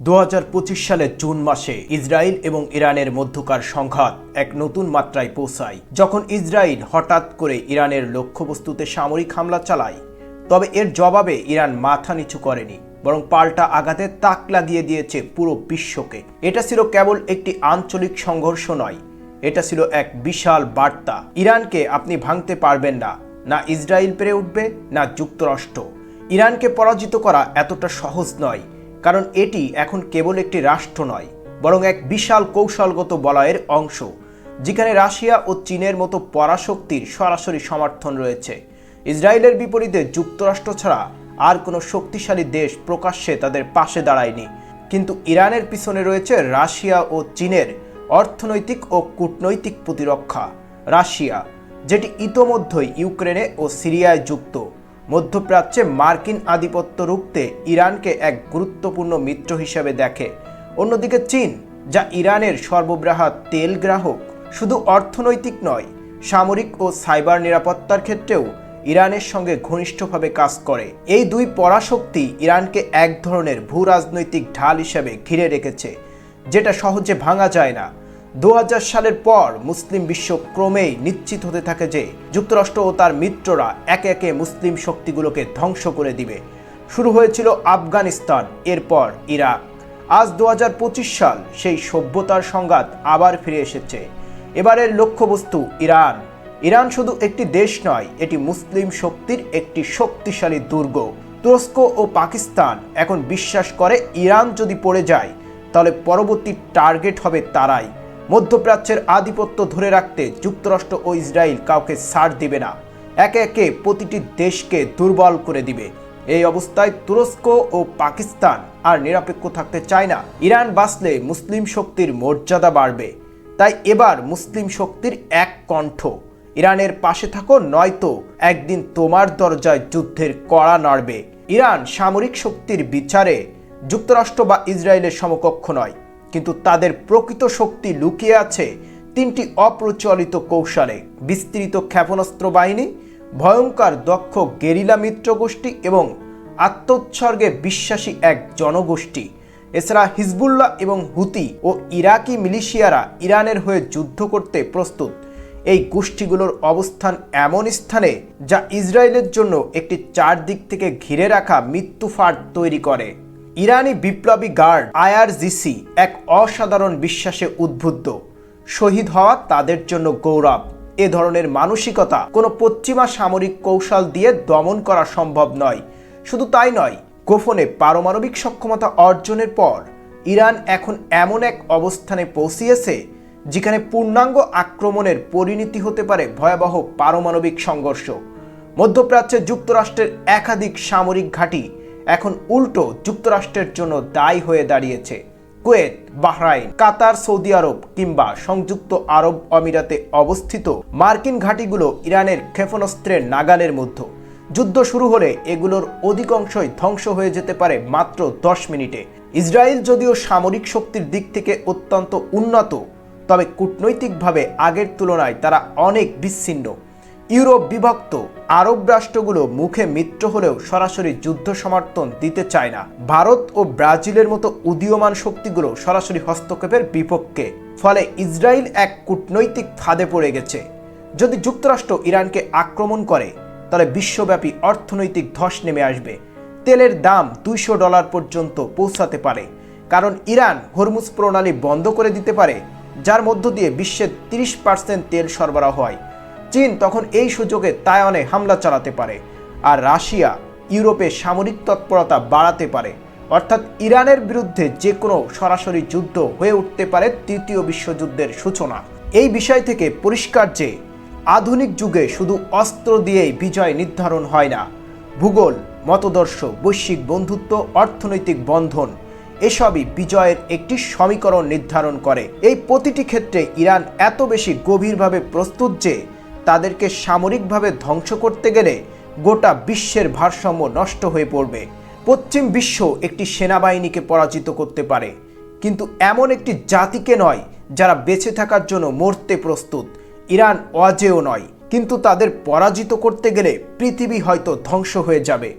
দু হাজার পঁচিশ সালের জুন মাসে ইসরায়েল এবং ইরানের মধ্যকার সংঘাত এক নতুন মাত্রায় পৌঁছায়। যখন ইসরায়েল হঠাৎ করে ইরানের লক্ষ্যবস্তুতে সামরিক হামলা চালায়, তবে এর জবাবে ইরান মাথা নিচু করেনি, বরং পাল্টা আঘাতে তাক লাগিয়ে দিয়েছে পুরো বিশ্বকে। এটা ছিল কেবল একটি আঞ্চলিক সংঘর্ষ নয়, এটা ছিল এক বিশাল বার্তা। ইরানকে আপনি ভাঙতে পারবেন না না ইসরায়েল পেরে উঠবে, না যুক্তরাষ্ট্র। ইরানকে পরাজিত করা এতটা সহজ নয় কারণ এটি এখন কেবল একটি রাষ্ট্র নয়, বরং এক বিশাল কৌশলগত বলয়ের অংশ, যেখানে রাশিয়া ও চীনের মতো পরাশক্তির সরাসরি সমর্থন রয়েছে। ইসরায়েলের বিপরীতে যুক্তরাষ্ট্র ছাড়া আর কোনো শক্তিশালী দেশ প্রকাশ্যে তাদের পাশে দাঁড়ায়নি। কিন্তু ইরানের পিছনে রয়েছে রাশিয়া ও চীনের অর্থনৈতিক ও কূটনৈতিক প্রতিরক্ষা, রাশিয়া, যেটি ইতোমধ্যেই ইউক্রেনে ও সিরিয়ায় যুক্ত। মধ্যপ্রাচ্যে মার্কিন আধিপত্য রুখতে ইরানকে এক গুরুত্বপূর্ণ মিত্র হিসেবে দেখে। অন্যদিকে চীন, যা ইরানের সর্ববৃহৎ তেল গ্রাহক, শুধু অর্থনৈতিক নয়, সামরিক ও সাইবার নিরাপত্তার ক্ষেত্রেও ইরানের সঙ্গে ঘনিষ্ঠভাবে কাজ করে। এই দুই পরাশক্তি ইরানকে এক ধরনের ভূ রাজনৈতিক ঢাল হিসেবে ঘিরে রেখেছে, যেটা সহজে ভাঙা যায় না। দু হাজার সালের পর মুসলিম বিশ্ব ক্রমেই নিশ্চিত হতে থাকে যে যুক্তরাষ্ট্র ও তার মিত্ররা একে একে মুসলিম শক্তিগুলোকে ধ্বংস করে দিবে। শুরু হয়েছিল আফগানিস্তান, এরপর ইরাক। আজ দু হাজার পঁচিশ সাল সেই সভ্যতার সংঘাত আবার ফিরে এসেছে। এবারের লক্ষ্যবস্তু ইরান। ইরান শুধু একটি দেশ নয়, এটি মুসলিম শক্তির একটি শক্তিশালী দুর্গ। তুরস্ক ও পাকিস্তান এখন বিশ্বাস করে ইরান যদি পড়ে যায়, তাহলে পরবর্তী টার্গেট হবে তারাই। মধ্যপ্রাচ্যের আধিপত্য ধরে রাখতে যুক্তরাষ্ট্র ও ইসরায়েল কাউকে ছাড় দিবে না। একে একে প্রতিটি দেশকে দুর্বল করে দিবে। এই অবস্থায় তুরস্ক ও পাকিস্তান আর নিরপেক্ষ থাকতে চায় না। ইরান বাঁচলে মুসলিম শক্তির মর্যাদা বাড়বে। তাই এবার মুসলিম শক্তির এক কণ্ঠ। ইরানের পাশে থাকো, নয়তো একদিন তোমার দরজায় যুদ্ধের কড়া নাড়বে। ইরান সামরিক শক্তির বিচারে যুক্তরাষ্ট্র বা ইসরায়েলের সমকক্ষ নয়। কিন্তু তাদের প্রকৃত শক্তি লুকিয়ে আছে তিনটি অপ্রচলিত কৌশলে। বিস্তৃত ক্ষেপণাস্ত্র বাহিনী ভয়ঙ্কর দক্ষ গেরিলা মিত্র গোষ্ঠী এবং আত্মোৎসর্গে বিশ্বাসী এক জনগোষ্ঠী। এছাড়া হিজবুল্লাহ এবং হুতি ও ইরাকি মিলিশিয়ারা ইরানের হয়ে যুদ্ধ করতে প্রস্তুত। এই গোষ্ঠীগুলোর অবস্থান এমন স্থানে যা ইসরায়েলের জন্য একটি চারদিক থেকে ঘিরে রাখা মৃত্যু ফাঁদ তৈরি করে। ইরানি বিপ্লবী গার্ড আইআরজিসি এক অসাধারণ বিশ্বাসে উদ্বুদ্ধ। শহীদ হওয়া তাদের জন্য গৌরব। এ ধরনের মানসিকতা কোনো পশ্চিমা সামরিক কৌশল দিয়ে দমন করা সম্ভব নয়। শুধু তাই নয়, গোপনে পারমাণবিক সক্ষমতা অর্জনের পর ইরান এখন এমন এক অবস্থানে পৌঁছিয়েছে যেখানে পূর্ণাঙ্গ আক্রমণের পরিণতি হতে পারে ভয়াবহ পারমাণবিক সংঘর্ষ। মধ্যপ্রাচ্যে যুক্তরাষ্ট্রের একাধিক সামরিক ঘাঁটি এখন উল্টো যুক্তরাষ্ট্রের জন্য দায়ী হয়ে দাঁড়িয়েছে Kuwait, Bahrain, Qatar, Saudi Arab কিংবা সংযুক্ত আরব আমিরাতে অবস্থিত মার্কিন ঘাঁটিগুলো ইরানের ক্ষেপণাস্ত্রের নাগালের মধ্যে। যুদ্ধ শুরু হলে এগুলোর অধিকাংশই ধ্বংস হয়ে যেতে পারে মাত্র দশ মিনিটে। ইসরায়েল যদিও সামরিক শক্তির দিক থেকে অত্যন্ত উন্নত, তবে কূটনৈতিকভাবে আগের তুলনায় তারা অনেক বিচ্ছিন্ন। ইউরোপ বিভক্ত আরব রাষ্ট্রগুলো মুখে মিত্র হলেও সরাসরি যুদ্ধ সমর্থন দিতে চায় না। ভারত ও ব্রাজিলের মতো উদীয়মান শক্তিগুলো সরাসরি হস্তক্ষেপের বিপক্ষে, ফলে ইসরায়েল এক কূটনৈতিক ফাঁদে পড়ে গেছে। যদি যুক্তরাষ্ট্র ইরানকে আক্রমণ করে, তাহলে বিশ্বব্যাপী অর্থনৈতিক ধস নেমে আসবে। তেলের দাম দুইশো ডলার পর্যন্ত পৌঁছাতে পারে, কারণ ইরান হরমুজ প্রণালী বন্ধ করে দিতে পারে, যার মধ্য দিয়ে বিশ্বের তিরিশ পার্সেন্ট তেল সরবরাহ হয়। চীন তখন এই সুযোগে তাইওয়ানে হামলা চালাতে পারে আর রাশিয়া ইউরোপে সামরিক তৎপরতা বাড়াতে পারে। অর্থাৎ ইরানের বিরুদ্ধে যে কোনো সরাসরি যুদ্ধ হয়ে উঠতে পারে তৃতীয় বিশ্বযুদ্ধের সূচনা। এই বিষয় থেকে পরিষ্কার যে আধুনিক যুগে শুধু অস্ত্র দিয়েই বিজয় নির্ধারণ হয় না, ভূগোল, মতদর্শ, বৈশ্বিক বন্ধুত্ব, অর্থনৈতিক বন্ধন, এসবই বিজয়ের একটি সমীকরণ নির্ধারণ করে। এই প্রতিটি ক্ষেত্রে ইরান এত বেশি গভীরভাবে প্রস্তুত যে তাদেরকে সামরিকভাবে ধ্বংস করতে গেলে গোটা বিশ্বের ভারসাম্য নষ্ট হয়ে পড়বে। পশ্চিম বিশ্ব একটি সেনাবাহিনীকে পরাজিত করতে পারে। কিন্তু এমন একটি জাতিকে নয়, যারা বেঁচে থাকার জন্য মরতে প্রস্তুত। ইরান অজেও নয়, কিন্তু তাদের পরাজিত করতে গেলে পৃথিবী হয়তো ধ্বংস হয়ে যাবে।